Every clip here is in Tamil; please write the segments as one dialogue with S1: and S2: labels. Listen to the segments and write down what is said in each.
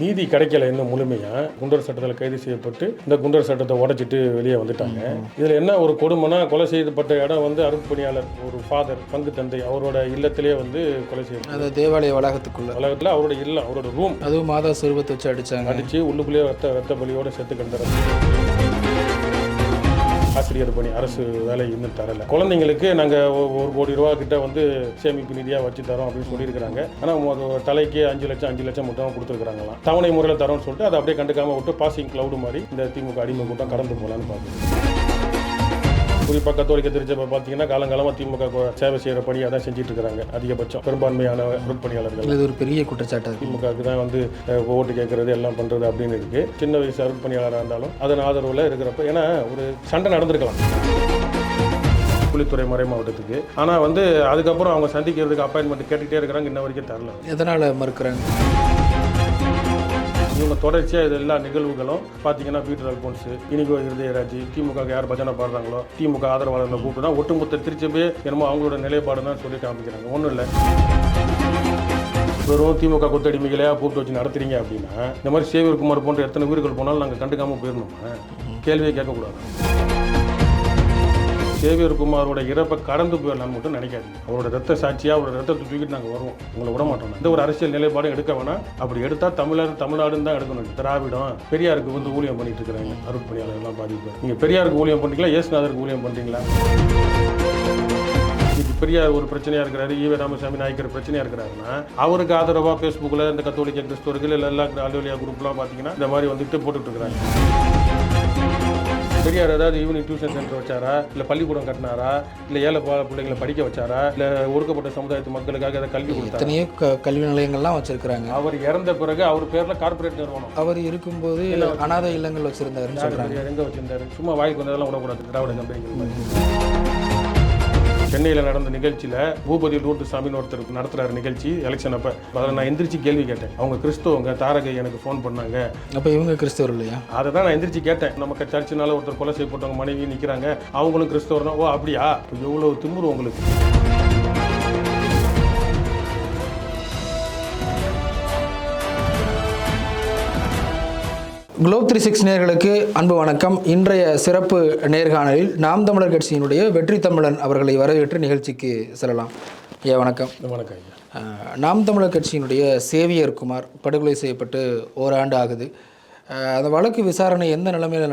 S1: நீதி கிடைக்கல இன்னும் முழுமையா குண்டர் சட்டத்தில் கைது செய்யப்பட்டு இந்த குண்டர் சட்டத்தை உடைச்சிட்டு வெளியே வந்துட்டாங்க. இதுல என்ன ஒரு கொடுமைனா கொலை செய்யப்பட்ட இடம் வந்து அருட்பணியாளர் ஒரு ஃபாதர் பங்கு தந்தை அவரோட இல்லத்திலேயே வந்து கொலை செய்யப்பட்டார்
S2: அந்த தேவாலய வளாகத்துக்குள்ள.
S1: உலகத்தில் அவரோட இல்லம் அவரோட ரூம்
S2: அதுவும் மாதா சுரூபத்தை வச்சு அடிச்சாங்க.
S1: அடிச்சு உள்ளுக்குள்ளேயே ரத்த ரத்த பலியோட செத்து கிடந்தார் ஆசிரியர் பணி அரசு வேலை இன்னும் தரல. குழந்தைங்களுக்கு நாங்கள் ஒரு கோடி ரூபா கிட்ட வந்து சேமிப்பு நிதியாக வச்சு தரோம் அப்படின்னு சொல்லியிருக்கிறாங்க. ஆனால் தலைக்கு அஞ்சு லட்சம் அஞ்சு லட்சம் மட்டும் கொடுத்துருக்காங்களாம் தவணை முறையில் தரோம்னு சொல்லிட்டு அதை அப்படியே கண்டுக்காம விட்டு பாசிங் கிளவுடு மாதிரி இந்த திமுக அடிமை கூட்டம் கடந்து போகலான்னு பார்க்குது குறிப்பாக கத்தோலிக்க திருச்சபை பார்த்தீங்கன்னா காலங்காலமாக திமுக சேவை செய்கிற பணியாக தான் செஞ்சுட்டு இருக்கிறாங்க அதிகபட்சம். பெரும்பான்மையான அருட்பணியாளர்கள்
S2: இது ஒரு பெரிய குற்றச்சாட்டு.
S1: திமுகவுக்கு தான் வந்து ஓட்டு கேட்கறது எல்லாம் பண்றது அப்படின்னு இருக்கு. சின்ன வயசு அருட்பணியாளராக இருந்தாலும் அதன் ஆதரவில் இருக்கிறப்ப ஏன்னா ஒரு சண்டை நடந்திருக்கலாம். புலித்துறை மறை மாவட்டத்துக்கு. ஆனால் வந்து அதுக்கப்புறம் அவங்க சந்திக்கிறதுக்கு அப்பாயின்மெண்ட் கேட்டுக்கிட்டே இருக்கிறாங்க இன்ன வரைக்கும் தரல.
S2: எதனால மறுக்கிறாங்க?
S1: இவங்க தொடர்ச்சியாக இது எல்லா நிகழ்வுகளும் பார்த்தீங்கன்னா பீட்டர் அல்போன்ஸ் இனிகோ இருதயராஜ் திமுக யார் பஜனை பாடுறாங்களோ திமுக ஆதரவாளர்களை கூப்பிட்டு தான் ஒட்டுமொத்த திருச்சபையே என்னமோ அவங்களோட நிலைப்பாடு தான் சொல்லி காமிக்கிறாங்க. ஒன்றும் இல்லை. வெறும் திமுக கொத்தடிமைகளையா கூப்பிட்டு வச்சு நடத்துறீங்க அப்படின்னா இந்த மாதிரி சேவியர் குமார் போன்ற எத்தனை உயிர்கள் போனாலும் நாங்கள் கண்டுக்காமல் போயிடணுமா? கேள்வியை கேட்கக்கூடாது. சேவியர் குமாரோட இறப்பை கடந்து போயிடலாம் மட்டும் நினைக்காதீங்க. அவரோட ரத்த சாட்சியாக அவரோட ரத்தத்தை தூக்கிட்டு நாங்கள் வருவோம். உங்களை விட மாட்டோம் இந்த ஒரு அரசியல் நிலைப்பாடும் எடுக்க வேணாம். அப்படி எடுத்தால் தமிழர் தமிழ்நாடுன்னு தான் எடுக்கணும். திராவிடம் பெரியாருக்கு வந்து ஊழியம் பண்ணிட்டு இருக்கிறாங்க. அருட்பணியாளர்கள்லாம் பாதிப்பு. நீங்கள் பெரியாருக்கு ஊழியம் பண்ணுறீங்களா இயேசுநாதருக்கு ஊழியம் பண்ணுறீங்களா இது பெரியார் ஒரு பிரச்சனையாக இருக்கிறாரு ஈவே ராமசாமி நாயக்கர் பிரச்சனையாக இருக்கிறாருன்னா அவருக்கு ஆதரவாக ஃபேஸ்புக்கில் இந்த கத்தோலிக்க கிறிஸ்தவர்கள் இல்லை எல்லா அலுவலியா குரூப்லாம் பார்த்தீங்கன்னா இந்த மாதிரி வந்துட்டு போட்டுட்டு இருக்கிறாங்க. பெரியார் ஏதாவது ஈவினிங் டியூஷன் சென்டர் வச்சாரா? இல்லை பள்ளிக்கூடம் கட்டினாரா? இல்லை ஏழை பிள்ளைங்களை படிக்க வச்சாரா? இல்லை ஒடுக்கப்பட்ட சமுதாயத்து மக்களுக்காக ஏதாவது கல்வி கொடுத்தாரா?
S2: க கல்வி நிலையங்கள்லாம் வச்சிருக்கிறாங்க.
S1: அவர் இறந்த பிறகு அவர் பேர்ல கார்ப்பரேட் நிறுவனம்.
S2: அவர் இருக்கும்போது அனாதை இல்லங்கள்
S1: பெரியார் எங்க வச்சிருந்தாரு? சும்மா வாய்க்கு வந்ததெல்லாம் விடக்கூடாது திராவிட கம்பெனிகள். சென்னையில் நடந்த நிகழ்ச்சியில் பூபதி லூர்து சாமின்னு ஒருத்தர் நடத்துறாரு நிகழ்ச்சி எலெக்ஷன் அப்போ. அதில் நான் எந்திரிச்சு கேள்வி கேட்டேன். அவங்க கிறிஸ்தவங்க தாரகை எனக்கு ஃபோன் பண்ணாங்க.
S2: அப்போ இவங்க கிறிஸ்தவர் இல்லையா?
S1: அதை தான் நான் எந்திரிச்சு கேட்டேன். நமக்கு சர்ச்சினால ஒருத்தர் கொலை செய்யப்பட்டவங்க மனைவி நிற்கிறாங்க அவங்களும் கிறிஸ்தவர் தான் ஓ அப்படியா? இப்போ எவ்வளோ திமிரு உங்களுக்கு.
S2: குளோப் த்ரீ சிக்ஸ் நேர்களுக்கு அன்பு வணக்கம். இன்றைய சிறப்பு நேர்காணலில் நாம் தமிழர் கட்சியினுடைய வெற்றி தமிழன் அவர்களை வரவேற்று நிகழ்ச்சிக்கு செல்லலாம். ஐயா வணக்கம்.
S1: வணக்கம் ஐயா.
S2: நாம் தமிழர் கட்சியினுடைய சேவியர் குமார் படுகொலை செய்யப்பட்டு ஓராண்டு ஆகுது. அந்த வழக்கு விசாரணை எந்த நிலைமையில்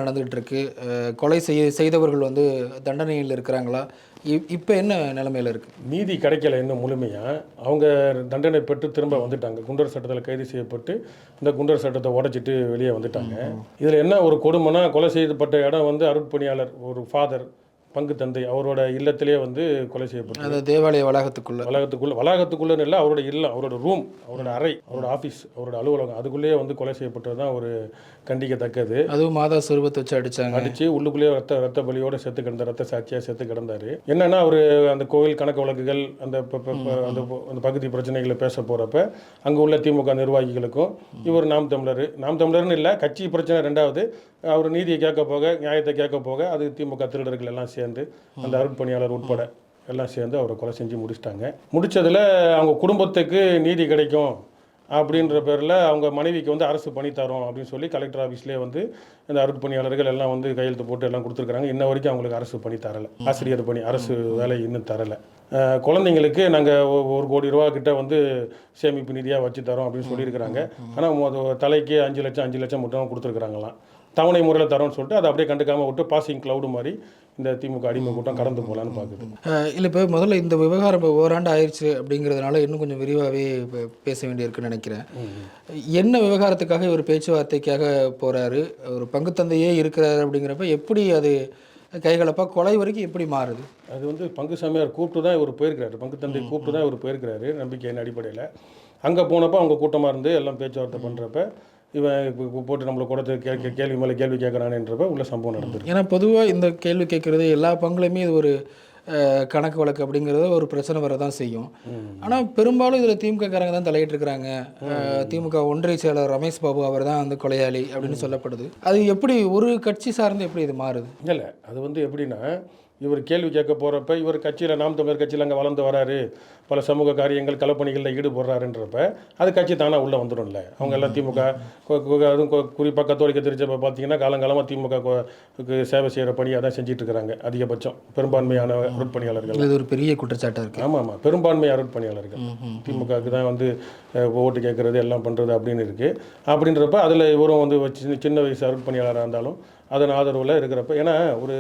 S2: அஹ், கொலை செய்ய செய்தவர்கள் வந்து தண்டனையில் இருக்கிறாங்களா? இப் இப்போ என்ன நிலைமையில் இருக்கு?
S1: நீதி கிடைக்கல இன்னும் முழுமையா. அவங்க தண்டனை பெற்று திரும்ப வந்துட்டாங்க. குண்டர் சட்டத்தில் கைது செய்யப்பட்டு இந்த குண்டர் சட்டத்தை உடைச்சிட்டு வெளியே வந்துட்டாங்க. இதில் என்ன ஒரு கொடுமைனா கொலை செய்யப்பட்ட இடம் வந்து அருட்பணியாளர் ஒரு ஃபாதர் பங்கு தந்தை அவரோட இல்லத்திலேயே வந்து கொலை செய்யப்பட்டார்
S2: அந்த தேவாலய வளாகத்துக்குள்ள.
S1: வளாகத்துக்குள்ள வளாகத்துக்குள்ளன்னு இல்லை அவரோட இல்லம் அவரோட ரூம் அவரோட அறை அவரோட ஆஃபீஸ் அவரோட அலுவலகம் அதுக்குள்ளேயே வந்து கொலை செய்யப்பட்டது தான் ஒரு கண்டிக்கத்தக்கது.
S2: அதுவும் மாதா சுரூபத்தை வச்சு அடிச்சாங்க.
S1: அடிச்சு உள்ளுக்குள்ளேயே ரத்த ரத்த பலியோட செத்து கிடந்த ரத்த சாட்சியா செத்து கிடந்தாரு. என்னன்னா அவர் அந்த கோவில் கணக்கு வழக்குகள் அந்த அந்த அந்த பகுதி பிரச்சனைகளை பேச போறப்ப அங்க உள்ள திமுக நிர்வாகிகளுக்கும் இவர் நாம் தமிழர். நாம் தமிழர்னு இல்லை கட்சி பிரச்சனை ரெண்டாவது அவர் நீதியை கேட்க போக நியாயத்தை கேட்க போக அது திமுக திருடர்கள் எல்லாம் சேர்ந்து அந்த அருட்பணியாளர் உட்பட எல்லாம் சேர்ந்து அவரை கொலை செஞ்சு முடிச்சிட்டாங்க. முடிச்சதுல அவங்க குடும்பத்துக்கு நீதி கிடைக்கும். அப்படின்ற பேரில் அவங்க மனைவிக்கு வந்து அரசு பணி தரோம் அப்படின்னு சொல்லி கலெக்டர் ஆஃபீஸ்லேயே வந்து இந்த அருட்பணியாளர்கள் எல்லாம் வந்து கையெழுத்து போட்டு எல்லாம் கொடுத்துருக்காங்க இன்ன வரைக்கும் அவங்களுக்கு அரசு பணி தரலை. ஆசிரியர் பணி அரசு வேலை இன்னும் தரலை. குழந்தைங்களுக்கு நாங்கள் ஒரு கோடி ரூபா கிட்ட வந்து சேமிப்பு நிதியாக வச்சு தரோம் அப்படின்னு சொல்லியிருக்கிறாங்க. ஆனால் தலைக்கு அஞ்சு லட்சம் அஞ்சு லட்சம் மட்டும் கொடுத்துருக்குறாங்களாம். தவணை முறையில் தரோம்னு சொல்லிட்டு அதை அப்படியே கண்டுக்காம விட்டு பாசிங் கிளவுடு மாதிரி இந்த திமுக அடிமை கூட்டம் கடந்து போகலான்னு பார்க்குது.
S2: இல்லை இப்போ முதல்ல இந்த விவகாரம் இப்போ ஓராண்டு ஆயிடுச்சு அப்படிங்கிறதுனால இன்னும் கொஞ்சம் விரிவாகவே பேச வேண்டியிருக்குன்னு நினைக்கிறேன். என்ன விவகாரத்துக்காக இவர் பேச்சுவார்த்தைக்காக போகிறாரு ஒரு பங்குத்தந்தையே இருக்கிறாரு அப்படிங்கிறப்ப எப்படி அது கைகலப்பாக கொலை வரைக்கும் எப்படி மாறுது?
S1: அது வந்து பங்கு சாமியார் கூப்பிட்டு தான் இவர் போயிருக்கிறாரு. பங்கு தந்தை கூப்பிட்டு தான் இவர் போயிருக்கிறாரு. நம்பிக்கையின் அடிப்படையில். அங்கே போனப்போ அவங்க கூட்டமாக இருந்து எல்லாம் பேச்சுவார்த்தை பண்ணுறப்ப இவன் இப்ப போட்டு நம்மளை கொடுத்து கே கேள்வி மேலே கேள்வி கேட்குறானேன்றப்ப உள்ள சம்பவம் நடந்திருக்கு.
S2: ஏன்னா பொதுவாக இந்த கேள்வி கேட்குறது எல்லா பங்குலையுமே இது ஒரு கணக்கு வழக்கு அப்படிங்கிறது ஒரு பிரச்சனை வர தான் செய்யும் ஆனால் பெரும்பாலும் இதில் திமுககாரங்க தான் தலையிட்டு இருக்கிறாங்க திமுக ஒன்றிய செயலர் ரமேஷ் பாபு அவர் தான் அந்த கொலையாளி அப்படின்னு சொல்லப்படுது. அது எப்படி ஒரு கட்சி சார்ந்து எப்படி இது மாறுது?
S1: இல்லை அது வந்து எப்படின்னா இவர் கேள்வி கேட்க போகிறப்ப இவர் கட்சியில் நாம் தமிழர் கட்சியில் அங்கே வளர்ந்து வராரு. பல சமூக காரியங்கள் களப்பணிகளில் ஈடுபடுறாருன்றப்ப அது கட்சி தானாக உள்ளே வந்துடும்ல. அவங்க எல்லாம் திமுக அதுவும் குறிப்பாக கத்தோலிக்க திருச்சபை பார்த்தீங்கன்னா காலங்காலமாக திமுக சேவை செய்கிற பணியை தான் செஞ்சுட்டு இருக்கிறாங்க அதிகபட்சம் பெரும்பான்மையான அருட்பணியாளர்கள்.
S2: இது ஒரு பெரிய குற்றச்சாட்டாக இருக்குது
S1: ஆமாம் ஆமாம் பெரும்பான்மை அருட்பணியாளர்கள். திமுகவுக்கு தான் வந்து ஓட்டு கேட்குறது எல்லாம் பண்ணுறது அப்படின்னு இருக்குது அப்படின்றப்ப அதில் இவரும் வந்து சின்ன சின்ன வயசு அருட்பணியாளராக இருந்தாலும் அதன் ஆதரவில் இருக்கிறப்ப ஏன்னா ஒரு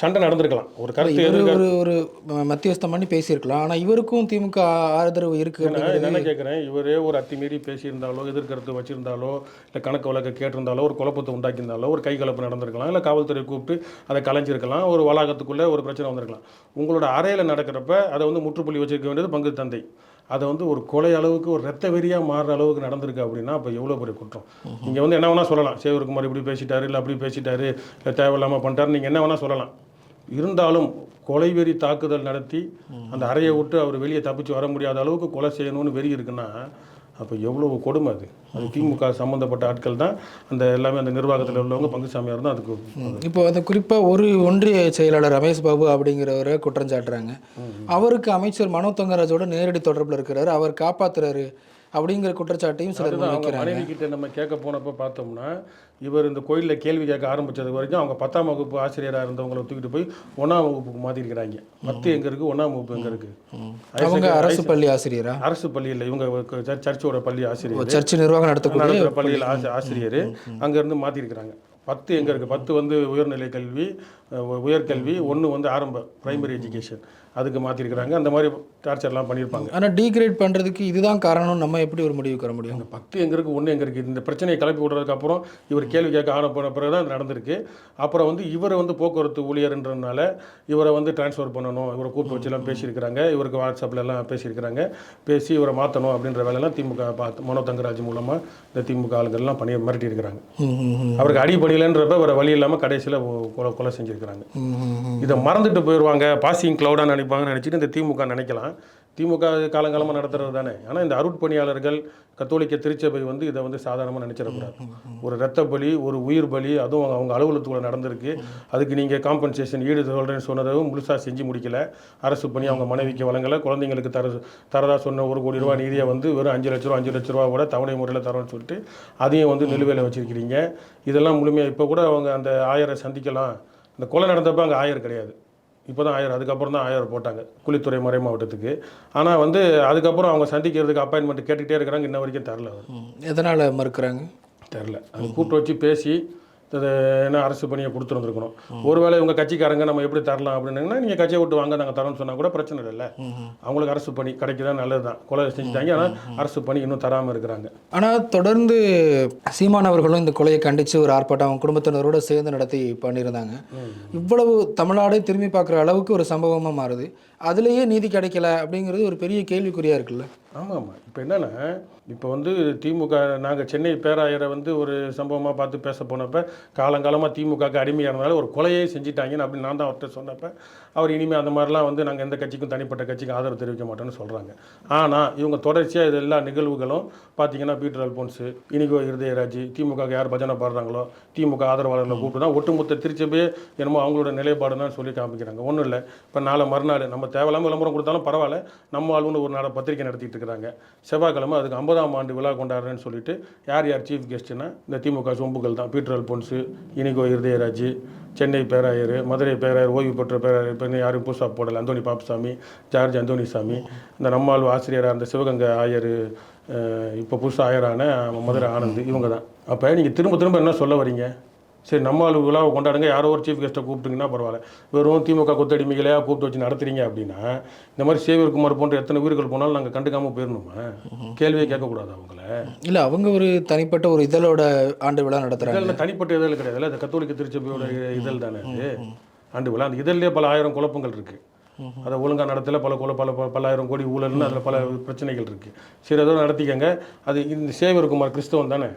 S1: சண்டை நடந்திருக்கலாம். ஒரு கருத்து
S2: ஒரு ஒரு மத்தியஸ்தம் பண்ணி பேசியிருக்கலாம். ஆனால் இவருக்கும் திமுக ஆதரவு இருக்குது
S1: நான் என்ன கேட்குறேன் இவரே ஒரு அத்துமீறி பேசியிருந்தாலோ எதிர்கருத்து வச்சிருந்தாலோ இல்லை கணக்கு வழக்கு கேட்டிருந்தாலோ ஒரு குழப்பத்தை உண்டாக்கியிருந்தாலோ ஒரு கைகலப்பு நடந்திருக்கலாம் இல்லை காவல்துறை கூப்பிட்டு அதை கலைஞ்சிருக்கலாம் ஒரு வளாகத்துக்குள்ளே ஒரு பிரச்சனை வந்திருக்கலாம். உங்களோட அறையில் நடக்கிறப்ப அதை வந்து முற்றுப்புள்ளி வச்சிருக்க வேண்டியது பங்கு தந்தை. அதை வந்து ஒரு கொலை அளவுக்கு ஒரு ரத்த வெறியாக மாறுற அளவுக்கு நடந்திருக்கு அப்படின்னா அப்போ எவ்வளோ பெரிய குற்றம்? நீங்கள் வந்து என்ன வேணால் சொல்லலாம். சேவருக்குமார் இப்படி பேசிட்டாரு இல்லை அப்படி பேசிட்டாரு இல்லை தேவையில்லாமல் பண்ணிட்டாரு நீங்கள் என்ன வேணால் சொல்லலாம். இருந்தாலும் கொலை வெறி தாக்குதல் நடத்தி அந்த அறையை விட்டு அவர் வெளியே தப்பிச்சு வர முடியாத அளவுக்கு கொலை செய்யணும்னு வெறி இருக்குன்னா அப்போ எவ்வளவு கொடுமை அது? அது திமுக சம்மந்தப்பட்ட ஆட்கள் தான் அந்த எல்லாமே அந்த நிர்வாகத்தில் உள்ளவங்க பங்குசாமியார் தான் அதுக்கு
S2: இப்போ அந்த குறிப்பாக ஒரு ஒன்றிய செயலாளர் ரமேஷ் பாபு அப்படிங்கிறவரை குற்றம் சாட்டுறாங்க. அவருக்கு அமைச்சர் மனோ தங்கராஜோட நேரடி தொடர்பில் இருக்கிறாரு. அவர் காப்பாத்துறாரு. அப்படிங்கிற குற்றச்சாட்டையும் சிலர்
S1: மனைவி கிட்ட நம்ம கேட்க போனப்போ பார்த்தோம்னா இவர் இந்த கோயிலில் கேள்வி கேட்க ஆரம்பிச்சது வரைக்கும் அவங்க பத்தாம் வகுப்பு ஆசிரியராக இருந்தவங்களை தூக்கிட்டு போய் ஒன்றாம் வகுப்புக்கு மாற்றிருக்கிறாங்க பத்து எங்கே இருக்குது ஒன்றாம் வகுப்பு எங்கே இருக்குது
S2: அவங்க அரசு பள்ளி ஆசிரியரா?
S1: அரசு பள்ளியில் இவங்க சர்ச்- சர்ச்சோட பள்ளி ஆசிரியர்.
S2: சர்ச் நிர்வாகம் நடத்தக்கூடிய
S1: பள்ளியில் ஆசி ஆசிரியர். அங்கேருந்து மாற்றிருக்கிறாங்க பத்து எங்கே இருக்குது பத்து வந்து உயர்நிலை கல்வி உயர்கல்வி ஒன்று வந்து ஆரம்ப பிரைமரி எஜுகேஷன் அதுக்கு மாற்றிருக்கிறாங்க அந்த மாதிரி டார்ச்சர்லாம் பண்ணியிருப்பாங்க
S2: ஆனால் டீக்ரேட் பண்ணுறதுக்கு இதுதான் காரணம் நம்ம எப்படி ஒரு முடிவுக்கு வர முடியும்?
S1: அந்த பத்து எங்கே இருக்குது ஒன்று எங்கே இருக்குது இந்த பிரச்சனையை கிளப்பி விடுறதுக்கு அப்புறம் இவர் கேள்வி கேட்க ஆன போன பிறகு தான் நடந்திருக்கு. அப்புறம் வந்து இவரை வந்து போக்குவரத்து ஊழியர்ன்றதுனால இவரை வந்து ட்ரான்ஸ்ஃபர் பண்ணணும். இவரை கூப்பிட்டு வச்சுலாம் பேசியிருக்கிறாங்க. இவருக்கு வாட்ஸ்அப்பில் எல்லாம் பேசியிருக்கிறாங்க. பேசி இவரை மாற்றணும் அப்படின்ற வேலையெல்லாம் திமுக பார்த்து மனோ தங்கராஜ் மூலமாக இந்த திமுக ஆளுங்கள்லாம் பண்ணி மிரட்டி இருக்கிறாங்க
S2: ம், ம், ம்.
S1: அவருக்கு அடி பண்ணிலன்றப்ப இவரை வழி இல்லாமல் கடைசியில் கொலை கொலை செஞ்சுருக்கிறாங்க. இதை மறந்துட்டு போயிடுவாங்க பாசிங் க்ளவுடாக நினைப்பாங்கன்னு நினச்சிட்டு இந்த திமுக நினைக்கலாம். திமுக காலங்காலமாக நடத்துறது தானே. ஆனால் இந்த அருட்பணியாளர்கள் கத்தோலிக்க திருச்சபை வந்து இதை வந்து சாதாரணமாக நினச்சிடக்கூடாது. ஒரு இரத்த பலி ஒரு உயிர் பலி அதுவும் அவங்க- அவங்க அலுவலகத்துக்குள்ள நடந்திருக்கு. அதுக்கு நீங்கள் காம்பன்சேஷன் ஈடு சொல்கிறேன்னு சொன்னதும் முழுசாக செஞ்சு முடிக்கல. அரசு பணி அவங்க மனைவிக்கு வழங்கலை. குழந்தைங்களுக்கு தர தரதா சொன்ன ஒரு கோடி ரூபா நிதியை வந்து வெறும் அஞ்சு லட்ச ரூபா அஞ்சு லட்ச ரூபா கூட தவணை முறையில் தரோன்னு சொல்லிட்டு அதையும் வந்து நிலுவையில் வச்சிருக்கிறீங்க. இதெல்லாம் முழுமையாக இப்போ கூட அவங்க அந்த ஆயரை சந்திக்கலாம். இந்த கொலை நடந்தப்போ அங்கே ஆயர் கிடையாது. இப்போ தான் ஆயர் அதுக்கப்புறம் தான் ஆயர் போட்டாங்க குளித்துறை மறை மாவட்டத்துக்கு. ஆனால் வந்து அதுக்கப்புறம் அவங்க சந்திக்கிறதுக்கு அப்பாயின்மெண்ட் கேட்டுக்கிட்டே இருக்கிறாங்க இன்ன வரைக்கும் தரல அவர்.
S2: எதனால மறுக்கிறாங்க?
S1: தெரில. அது கூப்பிட்டு வச்சு பேசி என்ன அரசு பணியை கொடுத்துருந்துருக்கணும் ஒருவேளை இவங்க கட்சிக்காரங்க நம்ம எப்படி தரலாம் அப்படின்னா நீங்கள் கட்சியை விட்டு வாங்க நாங்கள் தரோம்னு சொன்னால் கூட பிரச்சனை இல்லை. அவங்களுக்கு அரசு பணி கிடைக்குதா நல்லது தான் கொலை செஞ்சுட்டாங்க ஆனால் அரசு பணி இன்னும் தராமல் இருக்கிறாங்க.
S2: ஆனால் தொடர்ந்து சீமான் அவர்களும் இந்த கொலையை கண்டித்து ஒரு ஆர்ப்பாட்டம் அவங்க குடும்பத்தினரோட சேர்ந்து நடத்தி பண்ணியிருந்தாங்க. இவ்வளவு தமிழ்நாடே திரும்பி பார்க்குற அளவுக்கு ஒரு சம்பவமாக மாறுது. அதுலேயே நீதி கிடைக்கல அப்படிங்கிறது ஒரு பெரிய கேள்விக்குறியாக இருக்குல்ல?
S1: ஆமாம் ஆமாம் இப்போ என்னென்னா இப்போ வந்து திமுக நாங்கள் சென்னை பேராயரை வந்து ஒரு சம்பவமாக பார்த்து பேச போனப்ப காலங்காலமாக திமுகக்கு அடிமையாக இருந்தாலும் ஒரு கொலையே செஞ்சிட்டாங்கன்னு அப்படின்னு நான் தான் அவர்கிட்ட சொன்னப்ப அவர் இனிமேல் அந்த மாதிரிலாம் வந்து நாங்கள் எந்த கட்சிக்கும் தனிப்பட்ட கட்சிக்கும் ஆதரவு தெரிவிக்க மாட்டோம்னு சொல்கிறாங்க ஆனால் இவங்க தொடர்ச்சியாக இது எல்லா நிகழ்வுகளும் பார்த்தீங்கன்னா பீட்டர் அல்போன்ஸு இனிகோ இருதயராஜ் திமுக யார் பஜனை பாடுறாங்களோ திமுக ஆதரவாளர்களை கூப்பிட்டுனா ஒட்டுமொத்த திருச்சபையே என்னமோ அவங்களோட நிலைப்பாடு தான் சொல்லி காமிக்கிறாங்க. ஒன்றும் இல்லை. இப்போ நாளை மறுநாள் நம்ம தேவையில்லாமல் விளம்பரம் கொடுத்தாலும் பரவாயில்ல. நம்ம ஆளுன்னு ஒரு நாட பத்திரிக்கை நடத்திட்டு இருக்கிறாங்க. செவ்வாய்க்கிழமை அதுக்கு ஐம்பதாம் ஆண்டு விழா கொண்டாடுறேன்னு சொல்லிட்டு யார் யார் சீஃப் கெஸ்ட்டுன்னா இந்த திமுக சொம்புகள் தான். பீட்டர் அல்போன்ஸு இனிகோ இருதயராஜ் சென்னை பேராயர் மதுரை பேராயர் ஓய்வு பெற்ற பேராயர் பெண்ணு யாரும் புதுசாக போடலை. அந்தோனி பாப்புசாமி ஜார்ஜ் அந்தோனிசாமி இந்த நம்மாள் ஆசிரியராக இருந்த சிவகங்கை ஆயர் இப்போ புதுசாக ஆயரான மதுரை ஆனந்த் இவங்க தான். அப்போ நீங்கள் திரும்ப திரும்ப என்ன சொல்ல வரீங்க? சரி நம்ம ஆளு விழாவை கொண்டாடுங்க. யாரோ ஒரு சீஃப் கெஸ்ட்டை கூப்பிட்டீங்கன்னா பரவாயில்ல. வெறும் திமுக கொத்தடிமைகளையாக கூப்பிட்டு வச்சு நடத்துறீங்க அப்படின்னா இந்த மாதிரி சேவியர்குமார் போன்ற எத்தனை உயிர்கள் போனாலும் நாங்கள் கண்டுக்காமல் போயிடணுமா கேள்வியே கேட்கக்கூடாது அவங்கள?
S2: இல்லை அவங்க ஒரு தனிப்பட்ட ஒரு இதழோட ஆண்டு விழா நடத்துகிறாங்க
S1: இதழில் தனிப்பட்ட இதழ் கிடையாது. அது கத்தோலிக்க திருச்சபையோட இதழ் தானே அது? ஆண்டு விழா அந்த இதழ்லேயே பல ஆயிரம் குழப்பங்கள் இருக்குது அதை ஒழுங்காக நடத்தல பல கொலை பல பல- பல்லாயிரம் கோடி ஊழல்னு அதில் பல பிரச்சனைகள் இருக்குது சரி ஏதோ நடத்திக்கங்க. அது இந்த சேவியர்குமார் கிறிஸ்தவன் தானே?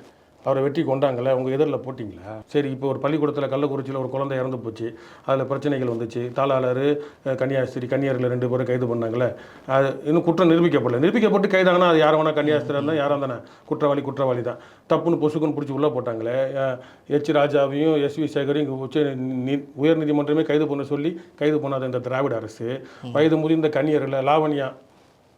S1: அவரை வெட்டி கொண்டாங்கல்ல உங்கள் எதிரில் போட்டிங்களா? சரி இப்போ ஒரு பள்ளிக்கூடத்தில் கள்ளக்குறிச்சியில் ஒரு குழந்தை இறந்து போச்சு. அதில் பிரச்சனைகள் வந்துச்சு. தாளாளர் கன்னியாஸ்திரி கன்னியர்கள் ரெண்டு பேரும் கைது பண்ணாங்களே அது இன்னும் குற்றம் நிரூபிக்கப்படல. நிரூபிக்கப்பட்டு கைதாங்கன்னா அது யாரை வேணா கன்னியாஸ்திரி இருந்தால் யாராக தானே குற்றவாளி குற்றவாளி தான். தப்புன்னு பொசுக்குன்னு பிடிச்சி உள்ளே போட்டாங்களே. எச் ராஜாவையும் எஸ் வி சேகரையும் உச்ச உயர்நீதிமன்றமே கைது பண்ண சொல்லி கைது பண்ணாத இந்த திராவிட அரசு. வயது முதிர்ந்த கன்னியர்கள் லாவண்யா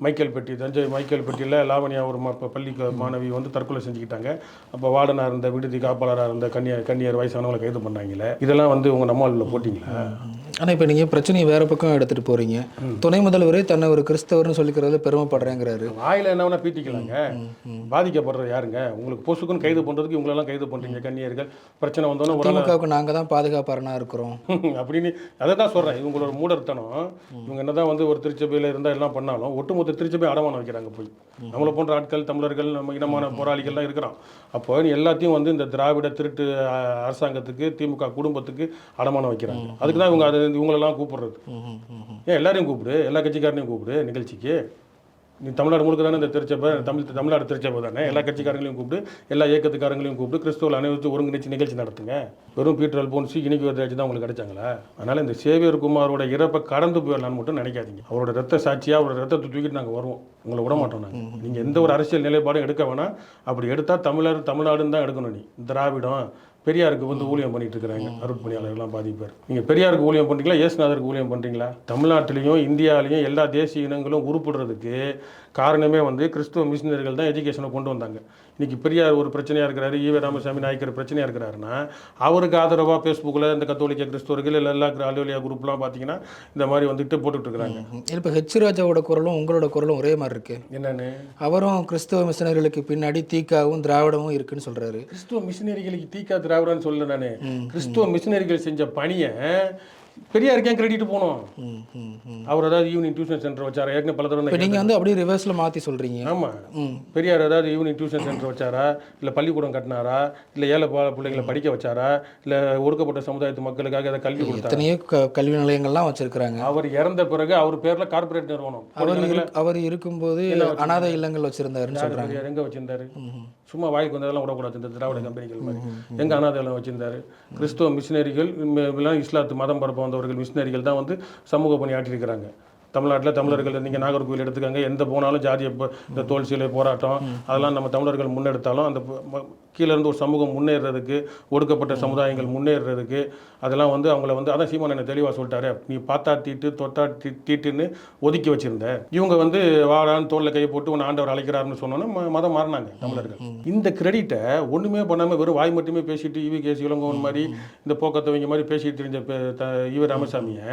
S1: மைக்கேல் பெட்டி தஞ்சை மைக்கேல் பெட்டியில் லாவண்யா ஒரு பள்ளி மாணவி வந்து தற்கொலை செஞ்சுக்கிட்டாங்க. அப்போ வார்டனாக இருந்த விடுதி காப்பாளராக இருந்த கன்னியார் கன்னியர் வயசானவங்களை கைது பண்ணாங்களே இதெல்லாம் வந்து உங்கள் நம்மளில் போட்டிங்களா?
S2: ஆனால் இப்போ நீங்கள் பிரச்சனையை வேற பக்கம் எடுத்துகிட்டு போகிறீங்க துணை முதல்வரே தன்னை ஒரு கிறிஸ்தவர்னு சொல்லிக்கிறதுல பெருமைப்படுறேங்கிறாரு.
S1: வாயில் என்ன வேணா பீத்திக்கலாங்க. பாதிக்கப்படுறது யாருங்க? உங்களுக்கு பொசுக்குன்னு கைது பண்ணுறதுக்கு இவங்களெல்லாம் கைது பண்ணுறீங்க கன்னியர்கள். பிரச்சனை வந்தோன்னே
S2: திமுகவுக்கு நாங்கள் தான் பாதுகாப்பாரனா இருக்கிறோம்.
S1: அப்படின்னு அதை தான் சொல்கிறேன் இவங்களோட மூடர்த்தனம் இவங்க என்னதான் வந்து ஒரு திருச்சபையில் இருந்தால் எல்லாம் பண்ணாலும் ஒட்டுமொத்த திருச்சபை அடமானம் வைக்கிறாங்க போய். நம்மளை போன்ற ஆட்கள் தமிழர்கள் நம்ம இனமான போராளிகள்லாம் இருக்கிறோம். அப்போ எல்லாத்தையும் வந்து இந்த திராவிட திருட்டு அரசாங்கத்துக்கு திமுக குடும்பத்துக்கு அடமானம் வைக்கிறாங்க. அதுக்கு தான் இவங்க அது இவங்களெல்லாம் கூப்பிடுறது. ஏன் எல்லாரையும் கூப்பிடு? எல்லா கட்சிக்காரனையும் கூப்பிடு நிகழ்ச்சிக்கு? நீ தமிழ்நாடு முழுக்க தானே இந்த திருச்சபை தமிழ் தமிழ்நாடு திருச்சபை தானே? எல்லா கட்சிக்காரங்களையும் கூப்பிட்டு எல்லா இயக்கத்துக்காரங்களையும் கூப்பிட்டு கிறிஸ்துவ அனைவருக்கு ஒருங்கிணைச்சு நிகழ்ச்சி நடத்துங்க. வெறும் பீட்டர் அல்போன்சி இனிக்கு வச்சு தான் உங்களுக்கு கிடைச்சாங்களா? அதனால இந்த சேவியர் குமாரோட இறப்பை கடந்து போயிடலான்னு மட்டும் நினைக்காதீங்க. அவரோட ரத்த சாட்சியாக அவரோட ரத்தத்தை தூக்கிட்டு நாங்கள் வருவோம். உங்களை விட மாட்டோம் நாங்கள் நீங்கள் எந்த ஒரு அரசியல் நிலைப்பாடும் எடுக்க வேணாம். அப்படி எடுத்தால் தமிழர் தமிழ்நாடுன்னு தான் எடுக்கணும் நீ. திராவிடம் பெரியாருக்கு வந்து ஊழியம் பண்ணிட்டு இருக்கிறாங்க அருட்பணியாளர்கள்லாம் பாதி பேர் நீங்கள் பெரியாருக்கு ஊழியம் பண்ணுறீங்களா இயேசுநாதருக்கு ஊழியம் பண்ணுறீங்களா தமிழ்நாட்டிலையும் இந்தியாவிலையும் எல்லா தேசிய இனங்களும் உருப்படுறதுக்கு காரணமே வந்து கிறிஸ்துவ மிஷினரிகள் தான் எஜுகேஷனை கொண்டு வந்தாங்க. இன்னைக்கு பெரியார் ஒரு பிரச்சனையாக இருக்கிறாரு ஈவே ராமசாமி நாயக்கர் பிரச்சனையாக இருக்கிறாருன்னா அவருக்கு ஆதரவாக ஃபேஸ்புக்கில் இந்த கத்தோலிக்க கிறிஸ்தவர்கள் இல்லை எல்லா அலுவலியா குரூப்லாம் பார்த்தீங்கன்னா இந்த மாதிரி வந்துட்டு போட்டுட்டு இருக்கிறாங்க.
S2: இப்போ ஹெச் ராஜாவோட குரலும் உங்களோட குரலும் ஒரே மாதிரி இருக்கு.
S1: என்னன்னு?
S2: அவரும் கிறிஸ்தவ மிஷனரிகளுக்கு பின்னாடி தீக்காவும் திராவிடமும் இருக்குன்னு சொல்றாரு.
S1: கிறிஸ்துவ மிஷினரிகளுக்கு தீக்கா திராவிடன்னு சொல்ல நான். கிறிஸ்துவ மிஷினரிகள் செஞ்ச பணியை பெரியாருக்கு கிரெடிட் போகணும். அவர் ஏதாவது ஈவினிங் டியூஷன் சென்டர் வச்சாரா? ஏற்கனவே பல தடவை
S2: நீங்கள் வந்து அப்படியே ரிவர்ஸில் மாற்றி சொல்கிறீங்க
S1: ஆமாம் பெரியார் ஏதாவது ஈவினிங் டியூஷன் சென்டர் வச்சாரா? இல்லை பள்ளிக்கூடம் கட்டினாரா? இல்லை ஏழை பிள்ளைங்களை படிக்க வச்சாரா? இல்லை ஒடுக்கப்பட்ட சமுதாயத்து மக்களுக்காக ஏதாவது கல்வி
S2: எத்தனையோ கல்வி நிலையங்கள்லாம் வச்சிருக்கிறாங்க.
S1: அவர் இறந்த பிறகு அவர் பேர்ல கார்ப்பரேட் நிறுவனம்.
S2: அவர் இரு- அவர் இருக்கும்போது அனாதை இல்லங்கள்
S1: பெரியார் எங்க வச்சிருந்தாரு? சும்மா வாய்க்கு வந்ததெல்லாம் விடக்கூடாது. இந்த திராவிட கம்பெனிகள் மாதிரி. எங்க அனாதையெல்லாம் வச்சிருந்தாரு. கிறிஸ்துவ மிஷினரிகள் இஸ்லாத்து மதம் பரப்ப வந்தவர்கள் மிஷினரிகள் தான் வந்து சமூக பணி ஆற்றியிருக்கிறாங்க தமிழ்நாட்டில் தமிழர்கள் நீங்கள் நாகர்கோவில் எடுத்துக்கங்க. எந்த போனாலும் ஜாதிய இந்த தோல் சீலை போராட்டம் அதெல்லாம் நம்ம தமிழர்கள் முன்னெடுத்தாலும் அந்த ப- ம- கீழ இருந்து ஒரு சமூகம் முன்னேறதுக்கு ஒடுக்கப்பட்ட சமுதாயங்கள் முன்னேறதுக்கு அதெல்லாம் வந்து அவங்கள வந்து அதான் சீமான் என்ன தெளிவாக சொல்லிட்டாரு நீ பார்த்தா தீட்டு தொட்டா தீ தீட்டுன்னு ஒதுக்கி வச்சிருந்த. இவங்க வந்து வாடான்னு தோளில் கையை போட்டு உன்னை ஆண்டவர் அழைக்கிறாருன்னு சொன்னோன்னே மதம் மாறினாங்க தமிழர்கள். இந்த கிரெடிட்டை ஒன்றுமே பண்ணாமல் வெறும் வாய் மட்டுமே பேசிட்டு இவி கேசி இளங்கோவன் மாதிரி இந்த போக்கத்தவங்க மாதிரி பேசிட்டு தெரிஞ்ச பே- த- இவ ராமசாமியை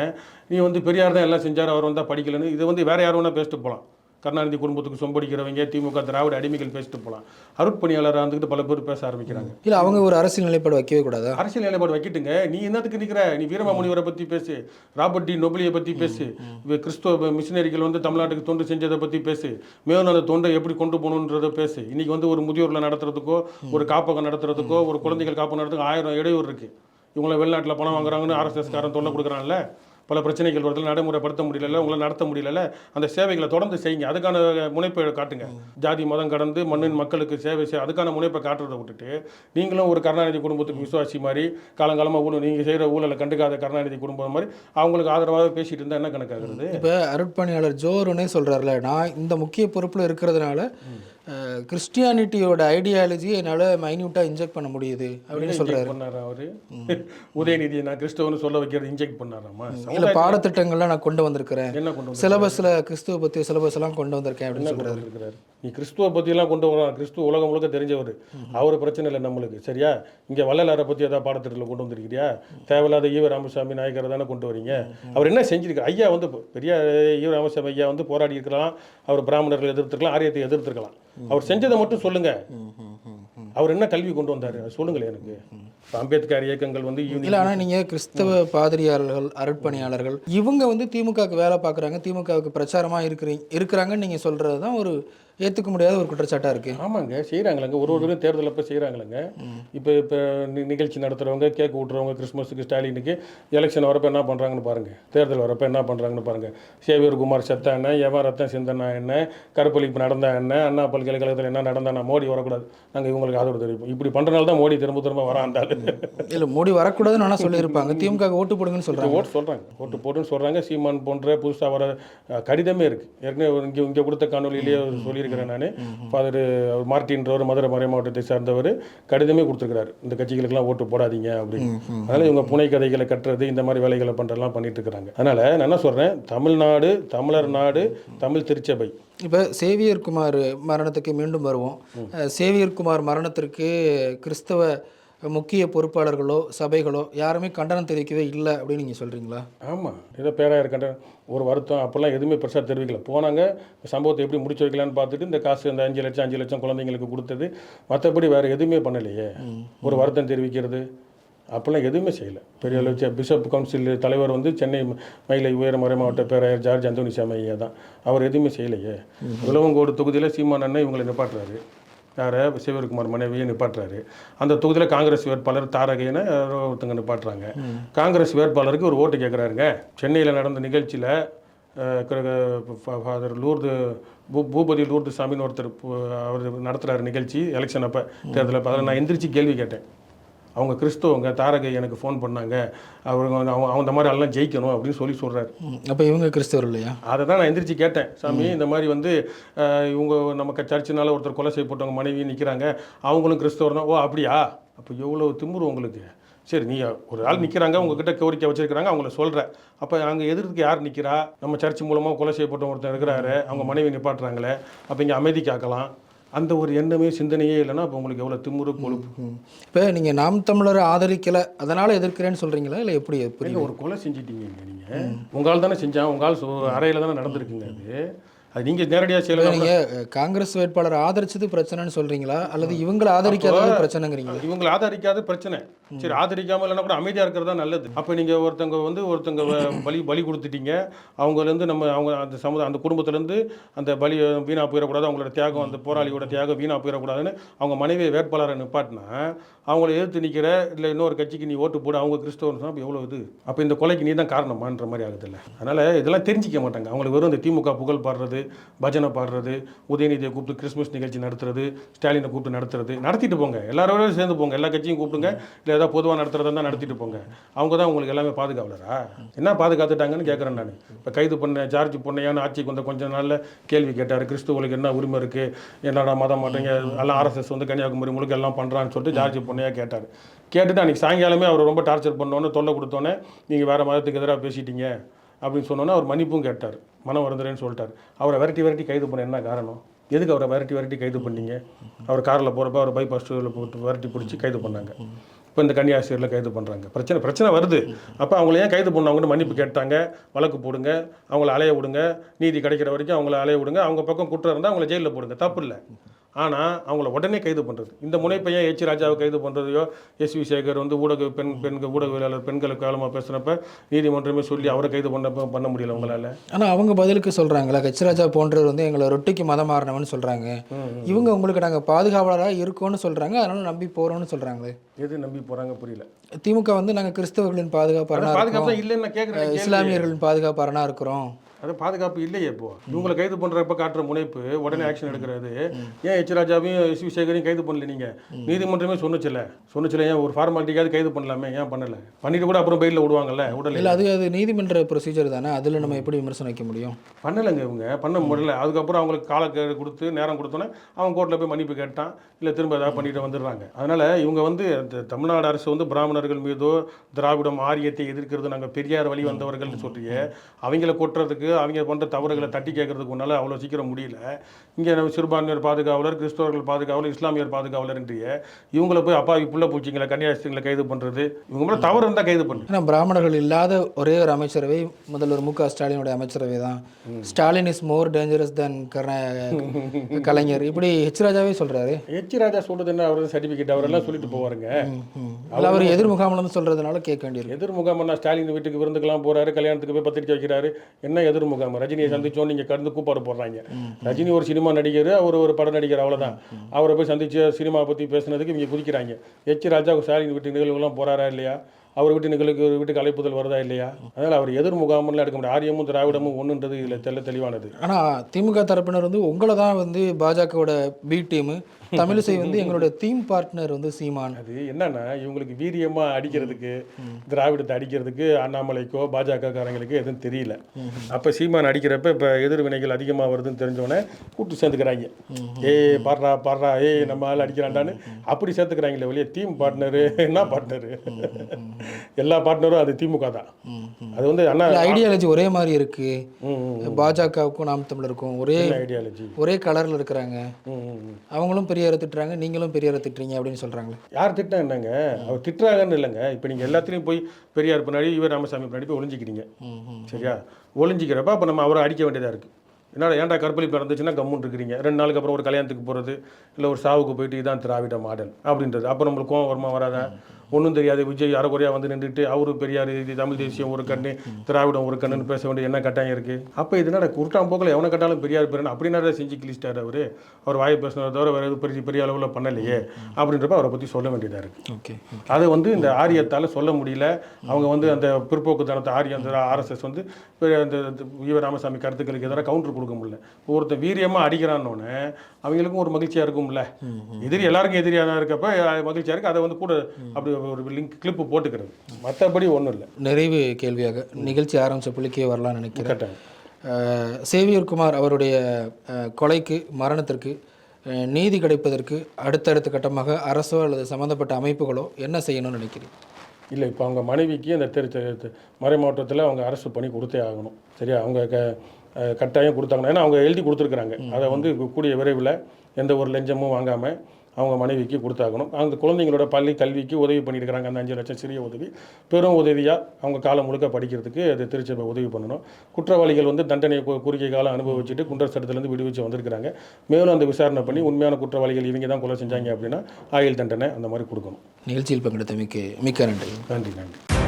S1: நீ வந்து பெரியார் தான் எல்லாம் செஞ்சார் அவர் வந்தால் படிக்கலன்னு இதை வந்து வேற யார் வேணா பேசிட்டு போகலாம் கருணாநிதி குடும்பத்துக்கு சொம்படிக்கிறவங்க திமுக திராவிட அடிமைகள் பேசிட்டு போகலாம் அருட்பணியாளராக இருந்துக்கிட்டு பல பேர் பேச ஆரம்பிக்கிறாங்க.
S2: இல்லை அவங்க ஒரு அரசியல் நிலைப்பாடு வைக்கவே கூடாதா?
S1: அரசியல் நிலைப்பாடு வைக்கிட்டுங்க. நீ என்னத்துக்கு நிற்கிற நீ வீரமாமுனிவரை பற்றி பேசு. ராபர்ட் டி நொபலியை பற்றி பேசு. கிறிஸ்துவ மிஷினரிகள் வந்து தமிழ்நாட்டுக்கு தொண்டு செஞ்சதை பற்றி பேசு. மேலும் அந்த தொண்டை எப்படி கொண்டு போகணுன்றதை பேசு. இன்னைக்கு வந்து ஒரு முதியோரில் நடத்துறதுக்கோ ஒரு காப்பகம் நடத்துறதுக்கோ ஒரு குழந்தைகள் காப்பகம் நடத்துறதுக்கு ஆயிரம் இடையூறு இருக்குது இவங்கள வெளிநாட்டில் பணம் வாங்குறாங்கன்னு ஆர்எஸ்எஸ் காரன் தொல்லை கொடுக்குறான்ல. பல பிரச்சனைகள் வருது நடைமுறைப்படுத்த முடியல உங்களை நடத்த முடியல அந்த சேவைகளை தொடர்ந்து செய்யுங்க. அதுக்கான முனைப்பை காட்டுங்க. ஜாதி மதம் கடந்து மண்ணின் மக்களுக்கு சேவை செய் அதுக்கான முனைப்பை காட்டுறதை விட்டுட்டு நீங்களும் ஒரு கருணாநிதி குடும்பத்துக்கு விசுவாசி மாதிரி காலங்காலமாக ஊழல் நீங்கள் செய்கிற ஊழலை கண்டுக்காத கருணாநிதி குடும்பம் மாதிரி அவங்களுக்கு ஆதரவாக பேசிட்டு இருந்தால் என்ன கணக்காகிறது?
S2: இப்போ அருட்பணியாளர் ஜோருனே சொல்றாருல நான் இந்த முக்கிய பொறுப்பில் இருக்கிறதுனால கிறிஸ்டியானிட்டியோட ஐடியாலஜியை என்னால் மைன்யூட்டாக இன்ஜெக்ட் பண்ண முடியுது அப்படின்னு சொல்றாரு.
S1: பண்ணாரா அவரு? உதயநிதியை நான் கிறிஸ்தவன்னு சொல்ல வைக்கிறது இன்ஜெக்ட் பண்ணாராமா?
S2: இல்லை பாடத்திட்டங்கள்லாம் நான் கொண்டு வந்திருக்கிறேன்.
S1: என்ன கொண்டு
S2: சிலபஸில் கிறிஸ்துவ பற்றி சிலபஸ் எல்லாம் கொண்டு வந்திருக்கேன் அப்படின்னு சொல்றாரு.
S1: இருக்கிறாரு நீ கிறிஸ்துவ பற்றியெல்லாம் கொண்டு வரலாம் கிறிஸ்துவ உலகம் முழுக்க தெரிஞ்சவர். அவர் பிரச்சனை இல்லை நம்மளுக்கு. சரியா? இங்கே வள்ளலாரை பற்றி ஏதாவது பாடத்திட்டத்தில் கொண்டு வந்திருக்கிறியா? தேவையில்லாத ஈவ ராமசாமி நாயக்கரை தானே கொண்டு வரீங்க? அவர் என்ன செஞ்சிருக்காரு? ஐயா வந்து பெரிய ஈவ ராமசாமி ஐயா வந்து போராடி இருக்கலாம். அவர் பிராமணர்கள் எதிர்த்திருக்கலாம் ஆரியத்தை எதிர்த்திருக்கலாம். அவர் செஞ்சதை மட்டும் சொல்லுங்க. அவர் என்ன கல்வி கொண்டு வந்தாரு? சொல்லுங்களேன் எனக்கு. அம்பேத்கர் இயக்கங்கள் வந்து
S2: இல்லை ஆனால் நீங்கள் கிறிஸ்தவ பாதிரியாளர்கள் அருட்பணியாளர்கள் இவங்க வந்து திமுகவுக்கு வேலை பார்க்குறாங்க திமுகவுக்கு பிரச்சாரமாக இருக்கிறீங்க இருக்கிறாங்கன்னு நீங்கள் சொல்கிறது தான் ஒரு ஏற்றுக்க முடியாத ஒரு குற்றச்சாட்டாக இருக்குது
S1: ஆமாங்க செய்கிறாங்களங்க ஒரு ஒரு தடவையும் தேர்தல் அப்போ செய்கிறாங்களங்க இப்போ இப்போ நிகழ்ச்சி நடத்துகிறவங்க கேக் விட்றவங்க கிறிஸ்மஸுக்கு ஸ்டாலினுக்கு எலெக்ஷன் வரப்போ என்ன பண்ணுறாங்கன்னு பாருங்கள் தேர்தல் வரப்போ என்ன பண்ணுறாங்கன்னு பாருங்கள் சேவியர் குமார் செத்தா என்ன? எவன் ரத்தம் சிந்தனா என்ன? கருப்பளிப்பு நடந்தா என்ன? அண்ணா பல்கலைக்கழகத்தில் என்ன நடந்தானா? மோடி வரக்கூடாது. நாங்கள் இவங்களுக்கு ஆதரவு தெரிவிப்போம். இப்படி பண்ணுறனால தான் மோடி திரும்ப திரும்ப வராண்டாள்
S2: இல்லை மோடி வரக்கூடாதுன்னு ஆனால் சொல்லியிருப்பாங்க. திமுக ஓட்டு போடுங்கன்னு சொல்கிறாங்க
S1: ஓட்டு சொல்கிறாங்க ஓட்டு போட்டுன்னு சொல்கிறாங்க சீமான் போன்ற புதுசாக வர கடிதமே இருக்குது ஏற்கனவே இங்கே இங்கே கொடுத்த காணொலியிலேயே சொல்லியிருக்கிறேன் நான். ஃபாதர் மார்ட்டின்றவர் மதுரை மறை மாவட்டத்தை சார்ந்தவர் கடிதமே கொடுத்துருக்கிறாரு. இந்த கட்சிகளுக்கெல்லாம் ஓட்டு போடாதீங்க அப்படின்னு. அதனால் இவங்க புனை கதைகளை கட்டுறது இந்த மாதிரி வேலைகளை பண்ணுறதெல்லாம் பண்ணிட்டு இருக்கிறாங்க அதனால் நான் என்ன சொல்கிறேன் தமிழ்நாடு தமிழர் நாடு தமிழ் திருச்சபை.
S2: இப்போ சேவியர் குமார் மரணத்துக்கு மீண்டும் வருவோம். அஹ், சேவியர் குமார் மரணத்திற்கு கிறிஸ்தவ முக்கிய பொறுப்பாளர்களோ சபைகளோ யாருமே கண்டனம் தெரிவிக்கவே இல்லை அப்படின்னு நீங்கள் சொல்கிறீங்களா
S1: ஆமாம் ஏதோ பேராக இருக்கின்ற ஒரு வருத்தம் அப்போல்லாம் எதுவுமே பெருசாக தெரிவிக்கல. போனாங்க சம்பவத்தை எப்படி முடிச்சு வைக்கலான்னு பார்த்துட்டு இந்த காசு இந்த அஞ்சு லட்சம் அஞ்சு லட்சம் குழந்தைங்களுக்கு கொடுத்தது. மற்றபடி வேறு எதுவுமே பண்ணலையே. ஒரு வருத்தம் தெரிவிக்கிறது. அப்போல்லாம் எதுவுமே செய்யலை. பெரிய அளவு பிஷப் கவுன்சில் தலைவர் வந்து சென்னை மயிலை உயர மறை மாவட்ட பேராயர் ஜார்ஜ் அந்தோனி சாமி ஐயா தான். அவர் எதுவுமே செய்யலையே. உழவங்கோடு தொகுதியில் சீமான் அண்ணன் இவங்களை நிப்பாட்டுறாரு. யாரை சிவகுமார் மனைவியை நிப்பாட்டுறாரு. அந்த தொகுதியில் காங்கிரஸ் வேட்பாளர் தாரகைன்னு யாரோ ஒருத்தங்க நிப்பாட்டுறாங்க. காங்கிரஸ் வேட்பாளருக்கு ஒரு ஓட்டு கேட்குறாருங்க சென்னையில் நடந்த நிகழ்ச்சியில் ஃபாதர் லூர்து பூ பூபதி லூர்து சாமின்னு ஒருத்தர் அவர் நடத்துகிறார் நிகழ்ச்சி எலெக்ஷன் அப்போ தேர்தலில் அப்போ. அதில் நான் எந்திரிச்சு கேள்வி கேட்டேன். அவங்க கிறிஸ்தவங்க தாரகை எனக்கு ஃபோன் பண்ணாங்க. அவங்க அவங்க இந்த மாதிரி எல்லாம் ஜெயிக்கணும் அப்படின்னு சொல்லி சொல்கிறாரு
S2: அப்போ இவங்க கிறிஸ்தவர் இல்லையா?
S1: அதை தான் நான் எந்திரிச்சு கேட்டேன். சாமி இந்த மாதிரி வந்து இவங்க நமக்கு சர்ச்சினால ஒருத்தர் கொலை செய்யப்பட்டவங்க மனைவி நிற்கிறாங்க அவங்களும் கிறிஸ்தவர் தான் ஓ அப்படியா? அப்போ எவ்வளோ திமிரு உங்களுக்கு? சரி நீ ஒரு ஆள் நிற்கிறாங்க உங்ககிட்ட கோரிக்கை வச்சிருக்கிறாங்க அவங்கள சொல்கிற அப்போ அங்கே எதிர்க்கு யார் நிற்கிறா நம்ம சர்ச் மூலமாக கொலை செய்யப்பட்ட ஒருத்தர் இருக்கிறாரு. அவங்க மனைவி நிப்பாட்டுறாங்களே. அப்போ இங்கே அமைதி காக்கலாம். அந்த ஒரு எண்ணமே சிந்தனையே இல்லைன்னா அப்போ உங்களுக்கு எவ்வளோ திமிரு கொழுப்பு?
S2: இப்போ நீங்கள் நாம் தமிழரை ஆதரிக்கலை அதனால் எதிர்க்கிறேன்னு சொல்கிறீங்களா இல்லை எப்படி
S1: நீங்க ஒரு கொலை செஞ்சிட்டீங்க நீங்கள் உங்களால் தானே செஞ்சான் உங்களால் அறையில் தானே நடந்திருக்குங்க அது. அது நீங்கள் நேரடியாக செய்யலாம்.
S2: நீங்கள் காங்கிரஸ் வேட்பாளரை ஆதரிச்சது பிரச்சனைன்னு சொல்கிறீங்களா அல்லது இவங்களை ஆதரிக்காதது பிரச்சனைங்கிறீங்களா?
S1: இவங்களை ஆதரிக்காத பிரச்சனை. சரி ஆதரிக்காம இல்லைன்னா கூட அமைதியாக இருக்கிறது தான் நல்லது. அப்போ நீங்கள் ஒருத்தங்க வந்து ஒருத்தங்க பலி பலி கொடுத்துட்டீங்க. அவங்கலேருந்து நம்ம அவங்க அந்த சமுதாய அந்த குடும்பத்துலேருந்து அந்த பலி வீணாக போயிடக்கூடாது. அவங்களோட தியாகம் அந்த போராளியோட தியாகம் வீணாக போயிடக்கூடாதுன்னு அவங்க மனைவியை வேட்பாளரை நிப்பாட்டினா அவங்கள எதிர்த்து நிற்கிற இல்லை இன்னொரு கட்சிக்கு நீ ஓட்டு போடு அவங்க கிறிஸ்தவன் அப்போ எவ்வளோ இது? அப்போ இந்த கொலைக்கு நீ தான் காரணமான்ற மாதிரி ஆகுதுல்ல அதனால் இதெல்லாம் தெரிஞ்சிக்க மாட்டாங்க. அவங்களுக்கு வெறும் இந்த திமுக புகழ் பாடுறது பஜனை பாடுறது உதயநிதியை கூப்பிட்டு கிறிஸ்மஸ் நிகழ்ச்சி நடத்துறது ஸ்டாலினை கூப்பிட்டு நடத்துறது. நடத்திட்டு போங்க. எல்லாரோட சேர்ந்து போங்க. எல்லா கட்சியும் கூப்பிடுங்க. இல்லை ஏதாவது பொதுவாக நடத்துறதா தான் நடத்திட்டு போங்க. அவங்க தான் உங்களுக்கு எல்லாமே பாதுகாவலரா? என்ன பாதுகாத்துட்டாங்கன்னு கேட்குறேன் நான். இப்போ கைது பண்ண ஜார்ஜ் பண்ணையான ஆட்சிக்கு வந்த கொஞ்ச நாளில் கேள்வி கேட்டார். கிறிஸ்துவங்களுக்கு என்ன உரிமை இருக்குது என்னடா மதம் மாட்டேங்க எல்லாம் ஆர்எஸ்எஸ் வந்து கன்னியாகுமரி முழுக்க எல்லாம் பண்ணுறான்னு சொல்லிட்டு ஜார்ஜ் பொண்ணையாக கேட்டார். கேட்டுட்டு அன்றைக்கி சாயங்காலமே அவர் ரொம்ப டார்ச்சர் பண்ணோன்னே தொல்லை கொடுத்தோன்னே நீங்கள் வேறு மதத்துக்கு எதிராக பேசிட்டீங்க. அப்படின்னு சொன்னோன்னே அவர் மன்னிப்பும் கேட்டார். மனம் வருந்துறேன்னு சொல்லிட்டார். அவரை விரட்டி விரட்டி கைது பண்ண என்ன காரணம்? எதுக்கு அவரை விரட்டி விரட்டி கைது பண்ணீங்க? அவர் காரில் போகிறப்ப அவர் பைபாஸ் டூவில் போட்டு விரட்டி பிடிச்சி கைது பண்ணாங்க. இப்போ இந்த கன்னியாசிரியரில் கைது பண்ணுறாங்க பிரச்சனை பிரச்சனை வருது. அப்போ அவங்கள ஏன் கைது பண்ணவங்கன்னு மன்னிப்பு கேட்டாங்க. வழக்கு போடுங்க. அவங்கள அலைய விடுங்க. நீதி கிடைக்கிற வரைக்கும் அவங்கள அலைய விடுங்க. அவங்க பக்கம் குற்றம் இருந்தால் அவங்கள ஜெயிலில் போடுங்க. தப்பு இல்லை. ஆனால் அவங்கள உடனே கைது பண்ணுறது இந்த முனைப்பையன் எச் ராஜாவை கைது பண்ணுறதையோ எஸ். வி. சேகர் வந்து ஊடக பெண் பெண்கள் ஊடகவியலாளர் பெண்களுக்கு காலமாக பேசுகிறப்ப நீதிமன்றமே சொல்லி அவரை கைது பண்ண பண்ண முடியல அவங்களால
S2: ஆனால் அவங்க பதிலுக்கு சொல்கிறாங்களா கச்சிராஜா போன்றவர் வந்து எங்களை ரொட்டிக்கு மதம் மாறினவன்னு சொல்கிறாங்க இவங்க உங்களுக்கு நாங்கள் பாதுகாவலராக இருக்கோம்னு சொல்கிறாங்க அதனால நம்பி போகிறோம்னு சொல்கிறாங்களே
S1: எது நம்பி போகிறாங்க புரியல.
S2: திமுக வந்து நாங்கள் கிறிஸ்தவர்களின் பாதுகாப்பாரனா
S1: பாதுகாப்பு தான் இல்லைன்னு நான் கேட்குறேன்
S2: இஸ்லாமியர்களின் பாதுகாப்பாரனா இருக்கிறோம்.
S1: அது பாதுகாப்பு இல்லையே இப்போ. இவங்களை கைது பண்ணுறப்ப காட்டுற முனைப்பு உடனே ஆக்ஷன் எடுக்கிறது. ஏன் எச் ராஜாவையும் எஸ் வி சேகரையும் கைது பண்ணல நீங்கள் நீதிமன்றமே சொன்னுச்சுல சொன்னுச்சுல ஏன் ஒரு ஃபார்மாலிட்டிக்காவது கைது பண்ணலாமே? ஏன் பண்ணல? பண்ணிட்டு கூட அப்புறம் பெயிலில் விடுவாங்கல்ல உடல
S2: இல்லை அது அது நீதிமன்ற ப்ரொசீஜர் தானே? அதில் நம்ம எப்படி விமர்சனம் வைக்க முடியும்?
S1: பண்ணலைங்க இவங்க. பண்ண முடியல. அதுக்கப்புறம் அவங்களுக்கு காலக்கெடு கொடுத்து நேரம் கொடுத்தோன்னே அவன் கோர்ட்டில் போய் மன்னிப்பு கேட்டான். இல்லை திரும்ப ஏதாவது பண்ணிட்டு வந்துடுறாங்க. அதனால் இவங்க வந்து இந்த தமிழ்நாடு அரசு வந்து பிராமணர்கள் மீதோ திராவிடம் ஆரியத்தை எதிர்க்கிறது நாங்கள் பெரியார் வழி வந்தவர்கள்னு சொல்றியே அவங்கள கொட்டுறதுக்கு அவங்க பண்ணுற தவறுகளை தட்டி கேட்கறதுக்கு உன்னால அவ்வளோ சீக்கிரம் முடியல. இங்கே சிறுபான்மையர் பாதுகாவலர் கிறிஸ்தவர்கள் பாதுகாவலர் இஸ்லாமியர் பாதுகாவலர்ன்றிய இவங்கள போய் அப்பாவி புள்ள பூச்சிங்களை கன்னியாஸ்திரிகளை கைது பண்ணுறது இவங்க மேலே தவறு இருந்தால் கைது பண்ணு.
S2: ஏன்னா பிராமணர்கள் இல்லாத ஒரே ஒரு அமைச்சரவை முதல்வர் மு க. ஸ்டாலினுடைய அமைச்சரவை தான். Stalin is more dangerous than Kalaignar. இப்படி ஹெச் ராஜாவே சொல்கிறாரு
S1: எச் ராஜா சொல்றது என்ன? அவர் சர்டிஃபிகேட் அவரெல்லாம் சொல்லிட்டு போவாருங்க.
S2: அவர் எதிர் முகாமில் சொல்கிறதுனால கேட்க வேண்டியிருக்கு.
S1: எதிர் முகாமன்னா ஸ்டாலின் வீட்டுக்கு விருந்துக்கெல்லாம் போறாரு கல்யாணத்துக்கு போய் பத்திரிக்கை வைக்கிறாரு. என்ன எதிர் எதிர்முகம் ரஜினியை சந்திச்சோன்னு நீங்கள் கடந்து கூப்பாடு போடுறாங்க. ரஜினி ஒரு சினிமா நடிகர் அவர் ஒரு பட நடிகர் அவ்வளவுதான். அவரை போய் சந்திச்சு சினிமா பற்றி பேசுனதுக்கு இவங்க குதிக்கிறாங்க. எச் ராஜா ஸ்டாலின் வீட்டு நிகழ்வுலாம் போறாரா இல்லையா? அவர் வீட்டு நிகழ்வுக்கு வீட்டுக்கு அழைப்புதல் வருதா இல்லையா? அதனால் அவர் எதிர் முகாமெல்லாம் எடுக்க முடியாது. ஆரியமும் திராவிடமும் ஒன்றுன்றது இதில் தெல்ல தெளிவானது.
S2: ஆனால் திமுக தரப்பினர் வந்து உங்களை தான் வந்து பாஜகவோட பி டீமு தமிழிசை வந்து எங்களுடைய தீம் பார்ட்னர் வந்து சீமான்.
S1: அது என்னன்னா இவங்களுக்கு வீரியமா அடிக்கிறதுக்கு திராவிடத்தை அடிக்கிறதுக்கு அண்ணாமலைக்கோ பாஜக காரங்களுக்கு எதுவும் தெரியல. அப்ப சீமான் அடிக்கிறப்ப இப்ப எதிர்வினைகள் அதிகமா வருதுன்னு தெரிஞ்சோடனே கூட்டு சேர்ந்துக்கிறாங்க. ஏய் பாடுறா பாடுறா ஏய் நம்ம ஆள் அடிக்கிறான்டான்னு அப்படி சேர்த்துக்கிறாங்களே வெளியே டீம் பார்ட்னரு என்ன பார்ட்னரு எல்லா பார்ட்னரும் அது திமுக தான். அது வந்து அண்ணா
S2: ஐடியாலஜி ஒரே மாதிரி இருக்கு. பாஜகவுக்கும் நாம் தமிழருக்கும் ஒரே
S1: ஐடியாலஜி
S2: ஒரே கலர்ல இருக்கிறாங்க. அவங்களும் பெரியாரை திட்டுறாங்க நீங்களும் பெரியாரை திட்டுறீங்க அப்படின்னு சொல்றாங்களே.
S1: யார் திட்டினா என்னங்க? அவர் திட்டுறாங்கன்னு இல்லைங்க. இப்போ நீங்கள் எல்லாத்துலேயும் போய் பெரியார் பின்னாடி இவர் ராமசாமி பின்னாடி போய் ஒளிஞ்சிக்கிறீங்க. சரியா? ஒளிஞ்சிக்கிறப்ப அப்போ நம்ம அவரை அடிக்க வேண்டியதாக இருக்குது என்னடா ஏன்டா கற்பழிப்பு நடந்துச்சுன்னா கம்முன்னு இருக்கிறீங்க. ரெண்டு நாளுக்கு அப்புறம் ஒரு கல்யாணத்துக்கு போகிறது இல்லை ஒரு சாவுக்கு போயிட்டு இதான் திராவிட மாடல் அப்படின்றது. அப்போ நம்மளுக்கு கோவம் வருமா வராதா? ஒன்றும் தெரியாது. விஜய் அரைக்குறையாக வந்து நின்றுட்டு அவரு பெரியார் இது தமிழ் தேசியம் ஒரு கண்ணு திராவிடம் ஒரு கண்ணுன்னு பேச வேண்டிய என்ன கட்டாயம் இருக்குது அப்போ இதனால குருட்டாம் போக்கில் எவனை கட்டாலும் பெரியார் பேர் அப்படின்னா செஞ்சு கிழிச்சிட்டார் அவர்? அவர் வாயை பேசினதை தவிர வேறு எதுவும் பெரிய பெரிய அளவில் பண்ணலையே. அப்படின்றப்ப அவரை பற்றி சொல்ல வேண்டியதாக இருக்குது
S2: ஓகே
S1: அதை வந்து இந்த ஆரியத்தால் சொல்ல முடியல. அவங்க வந்து அந்த பிற்போக்குத்தனத்தை ஆரிய அந்த ஆர்எஸ்எஸ் வந்து அந்த ஈவ ராமசாமி கருத்துக்களுக்கு எதிராக கவுண்டர் கொடுக்க முடியல. ஒருத்தன் வீரியமாக அடிக்கிறான்னொன்னே அவங்களுக்கும் ஒரு மகிழ்ச்சியாக இருக்கும்ல. எதிரி எல்லாருக்கும் எதிரியாக தான் இருக்கப்ப மகிழ்ச்சியாக இருக்கு. அதை வந்து கூட அப்படி ஒரு லிங்க் கிளிப்பு போட்டுக்கிறது. மற்றபடி ஒன்றும் இல்லை.
S2: நிறைவு கேள்வியாக. நிகழ்ச்சி ஆரம்பிச்ச புள்ளிக்கே வரலாம்னு நினைக்கிறேன். சேவியர் குமார் அவருடைய கொலைக்கு மரணத்திற்கு நீதி கிடைப்பதற்கு அடுத்தடுத்த கட்டமாக அரசோ அல்லது சம்மந்தப்பட்ட அமைப்புகளோ என்ன செய்யணும்னு நினைக்கிறீங்க?
S1: இல்லை இப்போ அவங்க மனைவிக்கு அந்த தெரு மறை மாவட்டத்தில் அவங்க அரசு பண்ணி கொடுத்தே ஆகணும். சரியா? அவங்க க கட்டாயம் கொடுத்தாங்கன்னா அவங்க எழுதி கொடுத்துருக்குறாங்க. அதை வந்து கூடிய விரைவில் எந்த ஒரு லஞ்சமும் வாங்காமல் அவங்க மனைவிக்கு கொடுத்தாகணும். அந்த குழந்தைங்களோட பள்ளி கல்விக்கு உதவி பண்ணியிருக்கிறாங்க. அந்த அஞ்சு லட்சம் சிறிய உதவி. பெரும் உதவியாக அவங்க காலம் முழுக்க படிக்கிறதுக்கு அது திருச்சபை உதவி பண்ணணும். குற்றவாளிகள் வந்து தண்டனை குறுகிய காலம் அனுபவிச்சுட்டு குண்டர் சட்டத்திலேருந்து விடுவிச்சு வந்திருக்கிறாங்க. மேலும் அந்த விசாரணை பண்ணி உண்மையான குற்றவாளிகள் இவங்க தான் கொலை செஞ்சாங்க அப்படின்னா ஆயுள் தண்டனை அந்த மாதிரி கொடுக்கணும்.
S2: நிகழ்ச்சியில் பங்கெடுத்தமைக்கு மிக்க நன்றி.
S1: நன்றி நன்றி.